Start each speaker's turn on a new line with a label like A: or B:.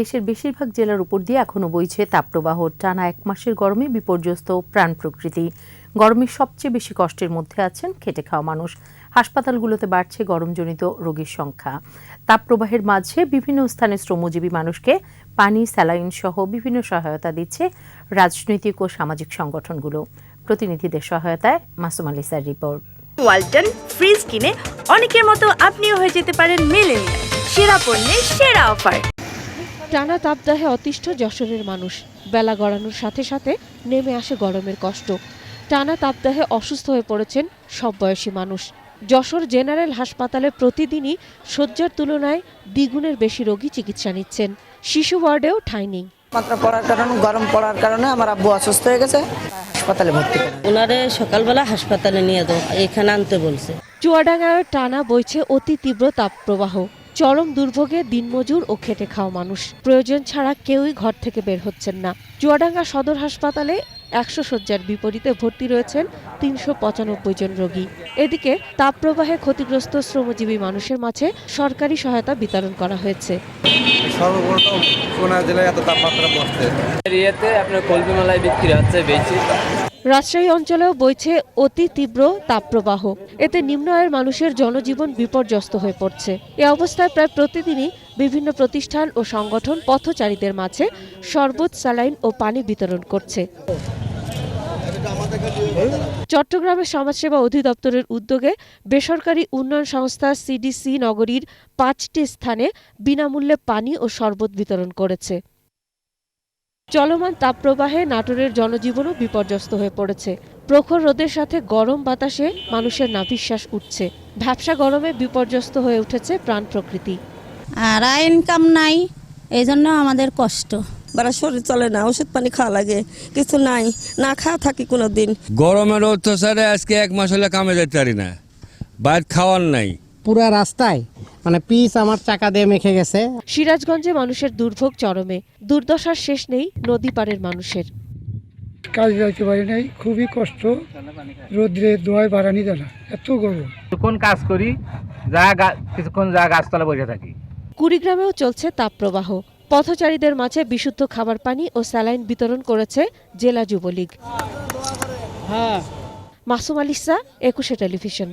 A: দেশের বেশিরভাগ জেলার উপর দিয়ে এখনও বইছে তাপপ্রবাহ। টানা এক মাসের গরমে বিপর্যস্ত প্রাণ প্রকৃতি। গরমের সবচেয়ে বেশি কষ্টের মধ্যে আছেন খেটে খাওয়া মানুষ। হাসপাতালগুলোতে বাড়ছে গরমজনিত রোগীর সংখ্যা। তাপপ্রবাহের মাঝে বিভিন্ন স্থানে শ্রমজীবী মানুষকে পানি, স্যালাইন সহ বিভিন্ন সহায়তা দিচ্ছে রাজনৈতিক ও সামাজিক সংগঠনগুলো। প্রতিনিধিদের সহায়তায় মাসুম আলিসার রিপোর্ট।
B: ওয়ালটন ফ্রিজ কিনে অনেকের মতো আপনিও হয়ে যেতে পারেন মেলেনিয়া সেরা পণ্যের সেরা অফার।
C: টানা তাপদাহে অতিষ্ঠ যশোরের মানুষ। বেলা গড়ানোর সাথে সাথে নেমে আসে গরমের কষ্ট। টানা তাপদাহে অসুস্থ হয়ে পড়েছেন সব বয়সী মানুষ। যশোর জেনারেল হাসপাতালে প্রতিদিনই শয্যার তুলনায় দ্বিগুণের বেশি রোগী চিকিৎসা নিচ্ছেন। শিশু ওয়ার্ডেও ঠাঁই নেই।
D: মাত্রা পড়ার কারণে গরম পড়ার কারণে আমার আব্বু অসুস্থ হয়ে গেছে। হাসপাতালে ভর্তি
E: ওনারে সকালবেলা হাসপাতালে নিয়ে যাও এখানে আনতে বলছে।
C: চুয়াডাঙ্গায় টানা বইছে অতি তীব্র তাপপ্রবাহ। চরম দুর্ভোগে দিনমজুর ও খেটে খাওয়া মানুষ। প্রয়োজন ছাড়া কেউই ঘর থেকে বের হচ্ছেন না। চুয়াডাঙ্গা সদর হাসপাতালে একশো শয্যার বিপরীতে ভর্তি রয়েছেন তিনশো পঁচানব্বই জন রোগী। এদিকে তাপপ্রবাহে ক্ষতিগ্রস্ত শ্রমজীবী মানুষের মাঝে সরকারি সহায়তা বিতরণ করা হয়েছে।
F: সর্বপ্রথম জেলায় এত তাপমাত্রা পড়ছে।
G: এরিয়াতে আপনার কলমি মালাই বিক্রি হচ্ছে বেশি।
C: রাজশাহী অঞ্চলেও বইছে অতি তীব্র তাপপ্রবাহ। এতে নিম্ন আয়ের মানুষের জনজীবন বিপর্যস্ত হয়ে পড়ছে। এ অবস্থায় প্রায় প্রতিদিনই বিভিন্ন প্রতিষ্ঠান ও সংগঠন পথচারীদের মাঝে শরবত, স্যালাইন ও পানি বিতরণ করছে। চট্টগ্রামের সমাজসেবা অধিদপ্তরের উদ্যোগে বেসরকারি উন্নয়ন সংস্থা সিডিসি নগরীর পাঁচটি স্থানে বিনামূল্যে পানি ও শরবত বিতরণ করেছে। চলমান তাপপ্রবাহে নাটোরের জনজীবনও বিপর্যস্ত হয়ে পড়েছে। প্রখর রোদের সাথে গরম বাতাসে মানুষের নাভিশ্বাস উঠছে। ভ্যাবসা গরমে বিপর্যস্ত হয়ে উঠেছে প্রাণ প্রকৃতি।
H: আর ইনকাম নাই এই জন্য আমাদের কষ্ট।
D: বারা শরীর চলে না ওষুধ পানি খাওয়া লাগে কিছু নাই না খাওয়া থাকি কোনো দিন
I: গরমের অত্যাচারে আজকে এক মাস হলে কামে যেতে পারি না। বাইর খাওয়ার নাই।
J: পুরা রাস্তায় মানে পিস আমার চাকা দিয়ে মেখে গেছে।
C: সিরাজগঞ্জে মানুষের দুর্ভোগ চরমে। দুর্দশার শেষ নেই নদী পাড়ের মানুষের।
K: কাজ যাইতে পারি নাই খুবই কষ্ট। রোদ্রে দোয়ায় বাড়ানি জানা এত গরম।
G: কিছুক্ষণ কাজ করি যা কিছুক্ষণ যা গাছতলা বসে থাকি।
C: কুড়িগ্রামেও চলছে তাপপ্রবাহ। পথচারীদের মাঝে বিশুদ্ধ খাবার পানি ও স্যালাইন বিতরণ করেছে জেলা যুবলীগ। মাসুম আলিসা একুশে টেলিভিশন।